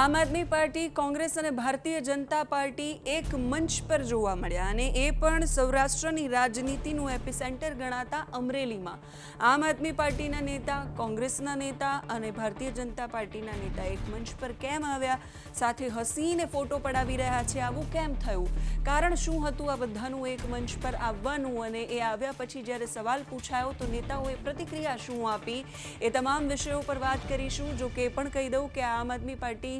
આમ આદમી પાર્ટી, કોંગ્રેસ અને ભારતીય જનતા પાર્ટી એક મંચ પર જોવા મળ્યા અને એ પણ સૌરાષ્ટ્રની રાજનીતિનું એપિસેન્ટર ગણાતા અમરેલીમાં. આમ આદમી પાર્ટીના નેતા, કોંગ્રેસના નેતા અને ભારતીય જનતા પાર્ટીના નેતા એક મંચ પર કેમ આવ્યા? સાથે હસીને ફોટો પડાવી રહ્યા છે. આવું કેમ થયું? કારણ શું હતું આ બધાનું એક મંચ પર આવવાનું અને એ આવ્યા પછી જ્યારે સવાલ પૂછાયો તો નેતાઓએ પ્રતિક્રિયા શું આપી? એ તમામ વિષયો પર વાત કરીશું. જો કે પણ કહી દઉં કે આમ આદમી પાર્ટી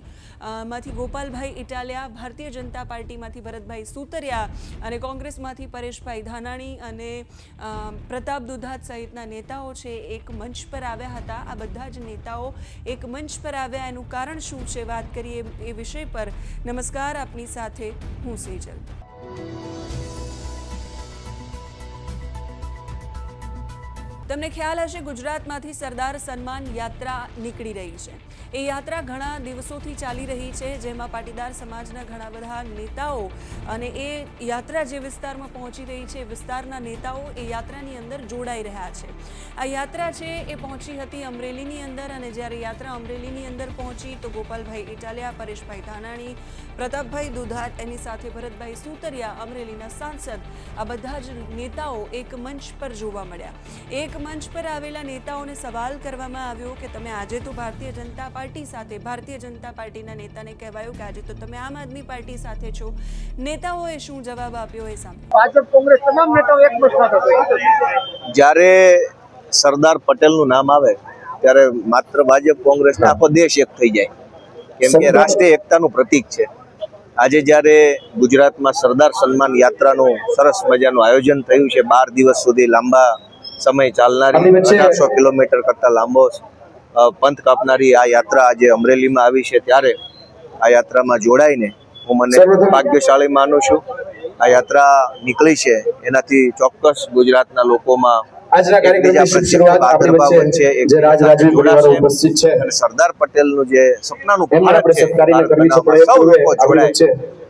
માંથી ગોપાલભાઈ ઇટાલિયા, ભારતીય જનતા પાર્ટીમાંથી ભરતભાઈ સુતરિયા અને કોંગ્રેસમાંથી પરેશભાઈ ધાનાણી અને પ્રતાપ દુધાત સહિતના નેતાઓ છે, એક મંચ પર આવ્યા હતા. આ બધા જ નેતાઓ એક મંચ પર આવ્યા. એનું કારણ શું છે? વાત કરીએ એ વિષય પર. નમસ્કાર, આપની સાથે હું સેજલ. તમને ખ્યાલ હશે, ગુજરાતમાંથી સરદાર સન્માન યાત્રા નીકળી રહી છે. એ યાત્રા ઘણા દિવસોથી ચાલી રહી છે, જેમાં પાટીદાર સમાજના ઘણા બધા નેતાઓ અને એ યાત્રા જે વિસ્તારમાં પહોંચી રહી છે, વિસ્તારના નેતાઓ એ યાત્રાની અંદર જોડાઈ રહ્યા છે. આ યાત્રા છે, એ પહોંચી હતી અમરેલીની અંદર અને જ્યારે યાત્રા અમરેલીની અંદર પહોંચી તો ગોપાલભાઈ ઇટાલિયા, પરેશભાઈ ધાનાણી, પ્રતાપભાઈ દુધાત એની સાથે ભરતભાઈ સુતરિયા, અમરેલીના સાંસદ, આ બધા જ નેતાઓ એક મંચ પર જોવા મળ્યા. એક મંચ પર આવેલા નેતાઓને સવાલ કરવામાં આવ્યો કે તમે આજે તો ભારતીય જનતા પાર્ટી સાથે ભારતીય જનતા પાર્ટીના નેતાને કહેવાયું કે આજે તો તમે આમ આદમી પાર્ટી સાથે છો. નેતાઓએ શું જવાબ આપ્યો એ સામે ભાજપ કોંગ્રેસ તમામ નેતાઓ એક બસમાં જ્યારે સરદાર પટેલનું નામ આવે ત્યારે માત્ર ભાજપ કોંગ્રેસ આખો દેશ એક થઈ જાય. કેમ કે રાષ્ટ્રીય એકતાનું પ્રતીક છે. આજે જ્યારે ગુજરાતમાં સરદાર સન્માન યાત્રાનું સરસ મજાનું આયોજન થયું છે બાર દિવસ સુધી લાંબા સમય ચાલનારી અઢારસો કિલોમીટર કરતા લાંબો પંથ કાપનારી આ યાત્રા આજે અમરેલીમાં આવી છે. ત્યારે આ યાત્રામાં જોડાઈને હું મને ભાગ્યશાળી માનું છું. આ યાત્રા નીકળી છે. એનાથી ચોક્કસ ગુજરાતના લોકોમાં સરદાર પટેલ પટેલનું જે સપનાનું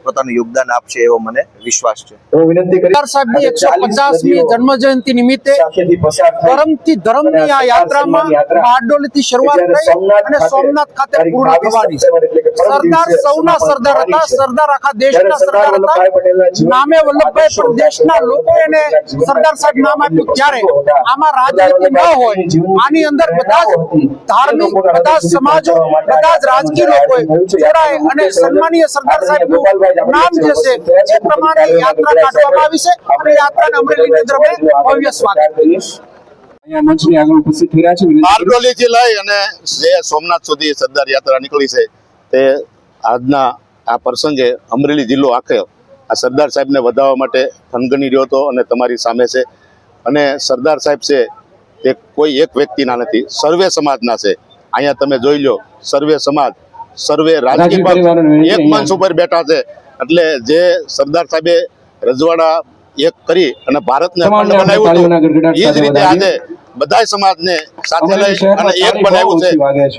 લોકો પોતાનું યોગદાન આપશે એવો મને વિશ્વાસ છે. હું વિનંતી કરી સરદાર સાહેબની એકસો પચાસમી જન્મ જયંતિ નિમિત્તે ધર્મની આ યાત્રામાં બારડોલીથી શરૂઆત થઈ અને સોમનાથ ખાતે પૂર્ણ થવાની છે. સરદાર સૌના સરદાર હતા સરદાર આખા દેશના સરદાર હતા. નામે વલ્લભભાઈ પણ દેશના લોકો એને સરદાર સાહેબ નામ આપ્યું. ત્યારે આમાં રાજનીતિ ન હોય આની અંદર બધા જ ધાર્મિક બધા જ સમાજો બધા જ રાજકીય લોકોએ જોડાય અને સન્માનીય સરદાર સાહેબનું નામ જે છે એ પ્રમાણે યાત્રા કાઢવામાં આવી છે. અને યાત્રાને અમરેલીની અંદર અમે ભવ્ય સ્વાગત કરીએ છીએ. અહીંયા મંચની આગળ ઉપસ્થિત થયા છે. વિનંતી કરી- બારડોલી થી લઈ અને જે સોમનાથ સુધી સરદાર યાત્રા નીકળી છે તે આજના આ પ્રસંગે અમરેલી જિલ્લો આખે આ સરદાર સાહેબને વધાવવા માટે થનગની રહ્યો હતો અને તમારી સામે છે. અને સરદાર સાહેબ છે તે કોઈ એક વ્યક્તિના નથી સર્વે સમાજના છે. અહીંયા તમે જોઈ લો સર્વે સમાજ સર્વે રાજકીય પક્ષ એક મંચ ઉપર બેઠા છે એટલે જે સરદાર સાહેબે રજવાડા એક કરી અને ભારતને બનાવ્યું એ જ રીતે આજે બધા સમાજને સાથે લઈ અને એક બનાવ્યું છે.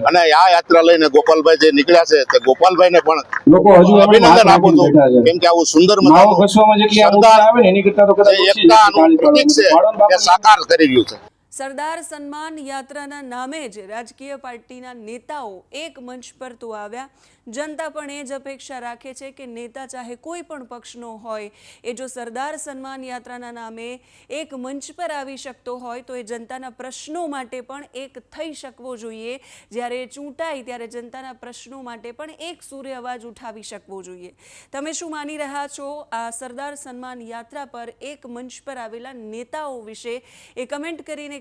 અને આ યાત્રા લઈને ગોપાલભાઈ જે નીકળ્યા છે તે ગોપાલભાઈને પણ અભિનંદન આપું છું. કેમ કે આવું સુંદર મજાનું સરદાર. એકતાનું પ્રતીક છે તે સાકાર કરી રહ્યું છે સરદાર સન્માન યાત્રાના નામે જ રાજકીય પાર્ટીના નેતાઓ એક મંચ પર તો આવ્યા. જનતા પણ એ જ અપેક્ષા રાખે છે કે નેતા ચાહે કોઈ પણ પક્ષનો હોય, એ જો સરદાર સન્માન યાત્રાના નામે એક મંચ પર આવી શકતો હોય તો એ જનતાના પ્રશ્નો માટે પણ એક થઈ શકવો જોઈએ. જ્યારે ચૂંટાય ત્યારે જનતાના પ્રશ્નો માટે પણ એક સૂર્ય અવાજ ઉઠાવી શકવો જોઈએ. તમે શું માની રહ્યા છો? આ સરદાર સન્માન યાત્રા પર એક મંચ પર આવેલા નેતાઓ વિશે એ કમેન્ટ કરીને